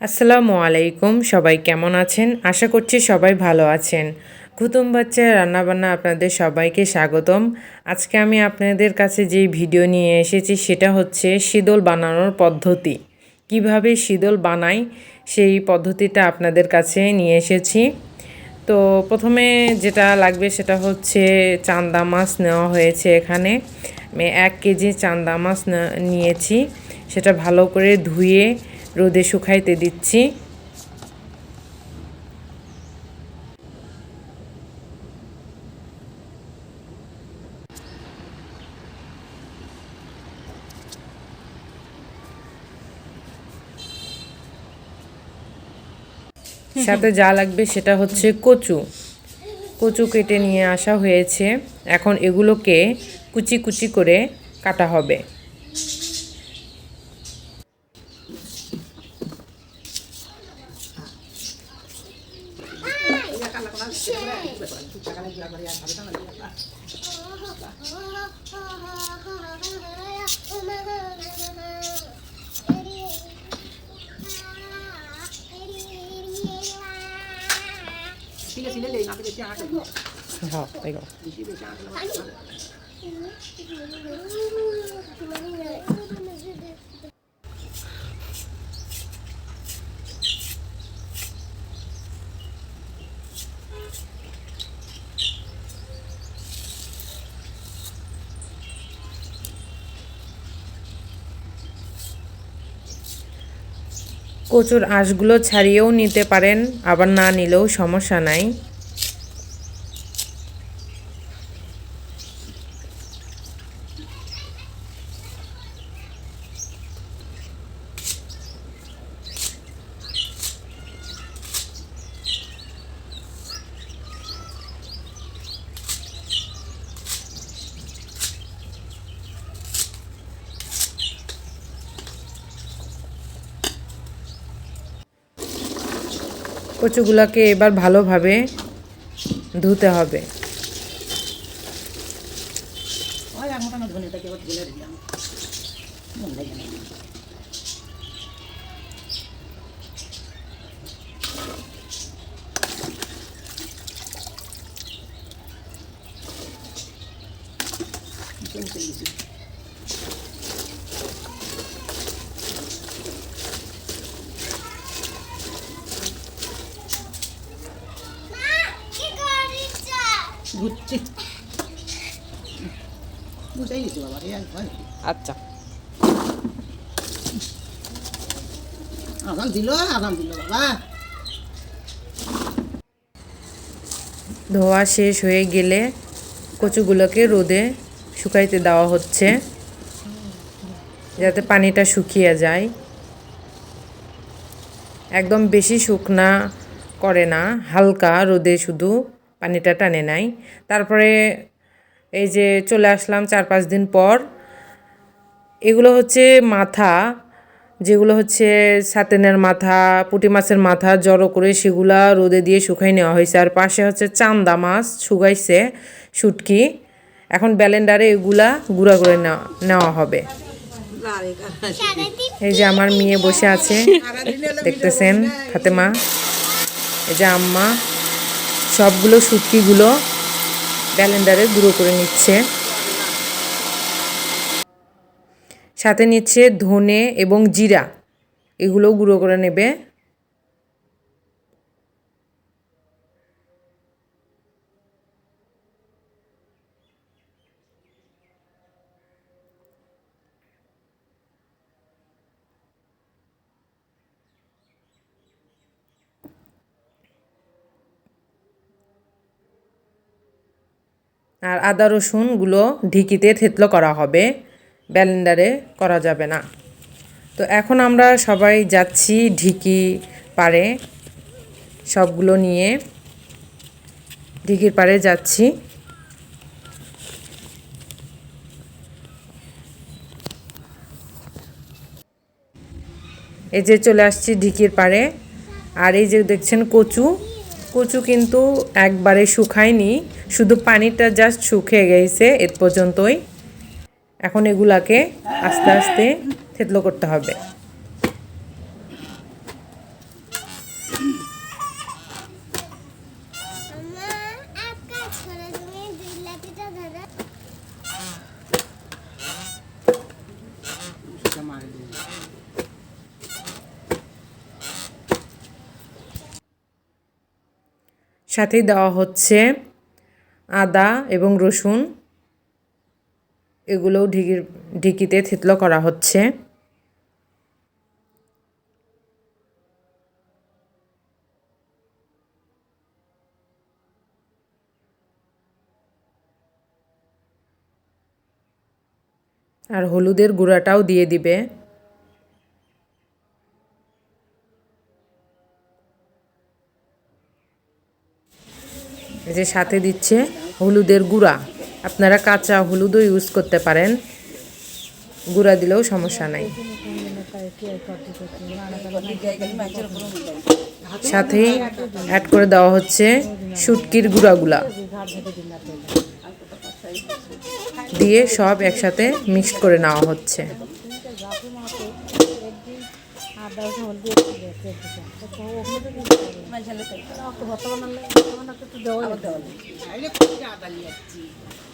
আসসালামু আলাইকুম, সবাই কেমন আছেন? আশা করছি সবাই ভালো আছেন। কুতুম বাচ্চা রান্নাবান্না আপনাদের সবাইকে স্বাগতম। আজকে আমি আপনাদের কাছে যে ভিডিও নিয়ে এসেছি সেটা হচ্ছে শীতল বানানোর পদ্ধতি। কীভাবে শীতল বানাই সেই পদ্ধতিটা আপনাদের কাছে নিয়ে এসেছি। তো প্রথমে যেটা লাগবে সেটা হচ্ছে চান্দা মাছ নেওয়া হয়েছে এখানে। আমি এক কেজি চান্দা মাছ নিয়েছি। সেটা ভালো করে ধুয়ে রোদে শুকাইতে দিচ্ছি। সাথে যা লাগবে সেটা হচ্ছে কচু। কচু কেটে নিয়ে আসা হয়েছে। এখন এগুলোকে কুচি কুচি করে কাটা হবে। 好，那个。কচুর আঁশগুলো ছাড়িয়েও নিতে পারেন আবার না নিলেও সমস্যা নাই। কচুগুলোকে এবার ভালোভাবে ধুতে হবে। আচ্ছা। আগাম দিল আগাম দিল বাবা। ধোয়া শেষ হয়ে গেলে কচুগুলোকে রোদে শুকাইতে দেওয়া হচ্ছে যাতে পানিটা শুকিয়ে যায়। একদম বেশি শুকনা করে না হালকা রোদে শুধু পানিটা টানে নাই। তারপরে এই যে চলে আসলাম চার পাঁচ দিন পর। এগুলো হচ্ছে মাথা, যেগুলো হচ্ছে সাতেনের মাথা, পুঁটি মাছের মাথা জড়ো করে সেগুলা রোদে দিয়ে শুকাই নেওয়া হয়েছে। আর পাশে হচ্ছে চান্দা মাছ শুকাইছে, শুটকি। এখন ব্যালেন্ডারে এগুলা গুঁড়া করে নেওয়া নেওয়া হবে। এই যে আমার মেয়ে বসে আছে, দেখতেছেন ফাতেমা? এই যে আম্মা। সবগুলো সুতিগুলো ব্যালেন্ডারে গুঁড়ো করে নিচ্ছে। সাথে নিচ্ছে ধনে এবং জিরা এগুলো গুঁড়ো করে নেবে। আর আদা রসুনগুলো ঢিকিতে থেতলো করা হবে। ব্যালেন্ডারে করা যাবে না। তো এখন আমরা সবাই যাচ্ছি ঢিকি পারে সবগুলো নিয়ে ঢিকির পারে যাচ্ছি। এই যে চলে আসছি ঢিকির পাড়ে। আর এই যে দেখছেন কচু। কচু কিন্তু একবারে শুকায়নি। শুধু পানিটা জাস্ট শুকিয়ে গেছে এর পর্যন্তই। এখন এগুলাকে আস্তে আস্তে থেতলো করতে হবে। সাথেই দেওয়া হচ্ছে আদা এবং রসুন এগুলোও ঢিকির ঢিকিতে থেতলো করা হচ্ছে। আর হলুদের গুঁড়াটাও দিয়ে দিবে। যে সাথে দিচ্ছে হলুদের গুঁড়া। আপনারা কাঁচা হলুদও ইউজ করতে পারেন। গুঁড়া দিলেও সমস্যা নাই। সাথেই অ্যাড করে দেওয়া হচ্ছে শুটকির গুঁড়াগুলা। দিয়ে সব একসাথে মিক্সড করে নেওয়া হচ্ছে।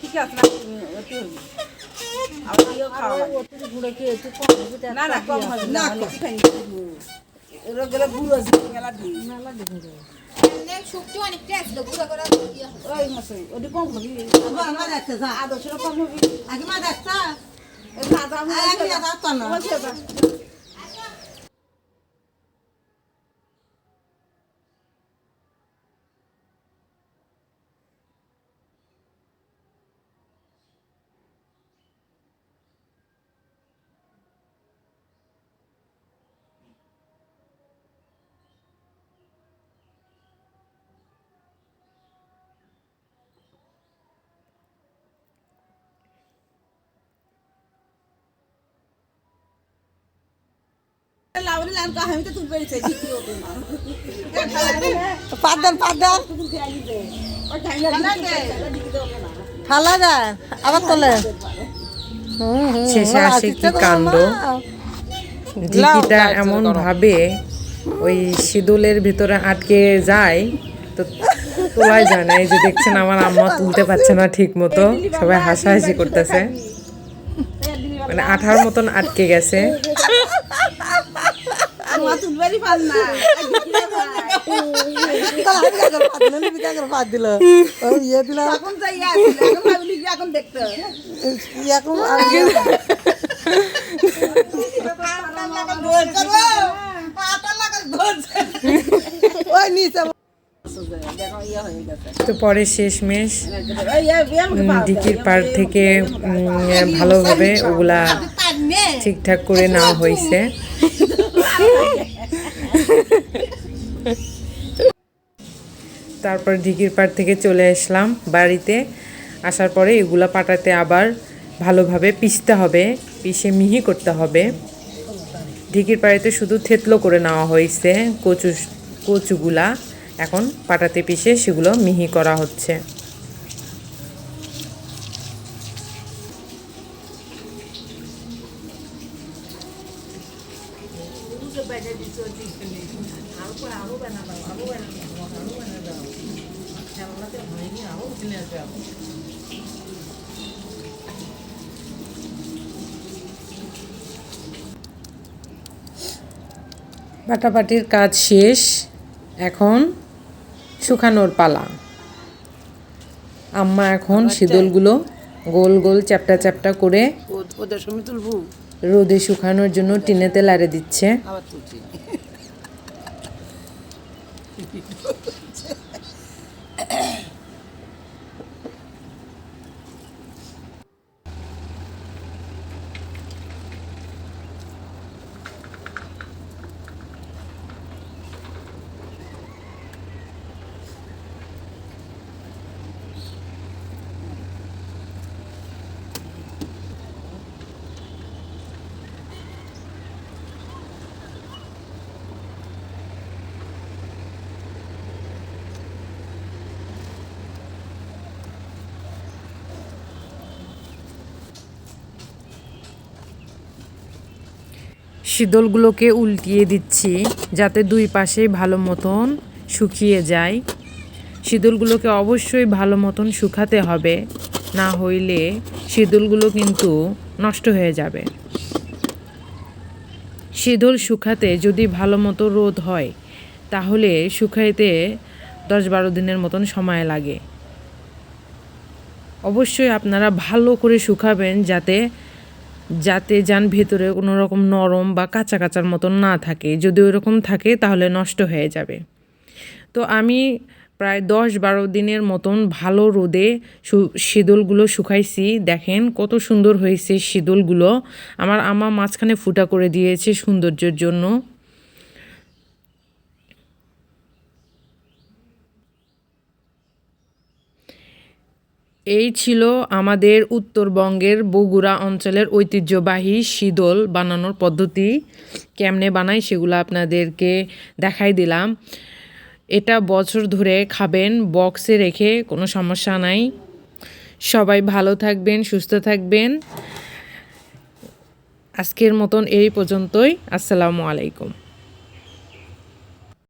ঠিক আছে না না কম হবে না এগুলো গুঁড়ো আছে মেলা দিই শুক্তো অনেকটা আসলো গুঁড়ো করা ওই মশাই ওটি কম মা আবার তোলে। শেষে আসে কি কাণ্ড? ঢিকিটা এমন ভাবে ওই শীদলের ভিতরে আটকে যায় তো তোলাই যায় না এই যে দেখছেন আমার আম্মা তুলতে পারছে না ঠিক মতো সবাই হাসাহাসি করতেছে। মানে আঠার মতন আটকে গেছে। পাত দিল ইয়ে দিল এখন দেখতে এখন তো পরে পার থেকে ভালোভাবে ওগুলা ঠিকঠাক করে নেওয়া হয়েছে। তারপর ঢিকির পাড় থেকে চলে আসলাম বাড়িতে। আসার পরে এগুলা পাটাতে আবার ভালোভাবে পিষতে হবে, পিষে মিহি করতে হবে। ঢিকির পাড়িতে শুধু থেতলো করে নেওয়া হয়েছে, কচু, কচুগুলা। এখন পাটাতে পিষে সেগুলো মিহি করা হচ্ছে। বাটাবাটির কাজ শেষ। এখন শুকানোর পালা। আম্মা এখন শীতলগুলো গোল গোল চ্যাপটা চ্যাপটা করে রোদে শুকানোর জন্য টিনেতে লাড়ে দিচ্ছে। আবার শীতলগুলোকে উল্টিয়ে দিচ্ছি যাতে দুই পাশে ভালো মতন শুকিয়ে যায়। শীতলগুলোকে অবশ্যই ভালো মতন শুকাতে হবে, না হইলে শীতলগুলো কিন্তু নষ্ট হয়ে যাবে। শীতল শুকাতে যদি ভালো মতো রোদ হয়, তাহলে শুকাইতে দশ বারো দিনের মতন সময় লাগে। অবশ্যই আপনারা ভালো করে শুকাবেন যাতে যাতে যান ভেতরে কোনো রকম নরম বা কাঁচা কাঁচার মতন না থাকে। যদি ওরকম থাকে, তাহলে নষ্ট হয়ে যাবে। তো আমি প্রায় দশ বারো দিনের মতন ভালো রোদে শিদুলগুলো শুকাইছি। দেখেন কত সুন্দর হয়েছে শিদুলগুলো আমার আমা মাঝখানে ফুটা করে দিয়েছে সৌন্দর্যের জন্য। এই ছিল আমাদের উত্তরবঙ্গের বগুড়া অঞ্চলের ঐতিহ্যবাহী শীতল বানানোর পদ্ধতি। কেমনে বানাই সেগুলো আপনাদেরকে দেখাই দিলাম। এটা বছর ধরে খাবেন, বক্সে রেখে কোনো সমস্যা নাই। সবাই ভালো থাকবেন, সুস্থ থাকবেন। আজকের মতন এই পর্যন্তই। আসসালামু আলাইকুম।